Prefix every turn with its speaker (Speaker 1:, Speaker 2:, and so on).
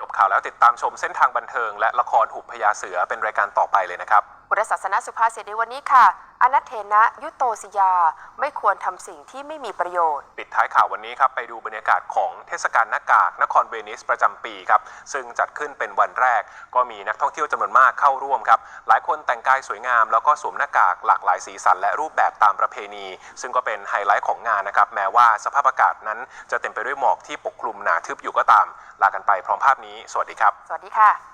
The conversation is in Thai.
Speaker 1: จบข่าวแล้วติดตามชมเส้นทางบันเทิง และละครหุบพญาเสือเป็นรายการต่อไปเลยนะครับ
Speaker 2: พุทธศาสนาสุภาษิตในวันนี้ค่ะอนัตเทนะยุโตสิยา ไม่ควรทำสิ่งที่ไม่มีประโยชน์
Speaker 1: ปิดท้ายข่าววันนี้ครับ ไปดูบรรยากาศของเทศกาลหน้ากากนครเวนิสประจำปีครับ ซึ่งจัดขึ้นเป็นวันแรก ก็มีนักท่องเที่ยวจำนวนมากเข้าร่วมครับ หลายคนแต่งกายสวยงาม แล้วก็สวมหน้ากากหลากหลายสีสันและรูปแบบตามประเพณี ซึ่งก็เป็นไฮไลท์ของงานนะครับแม้ว่าสภาพอากาศนั้นจะเต็มไปด้วยหมอกที่ปกคลุมหนาทึบอยู่ก็ตามลากันไปพร้อมภาพนี้ สวัสดีครับ
Speaker 2: สวัสดีค่ะ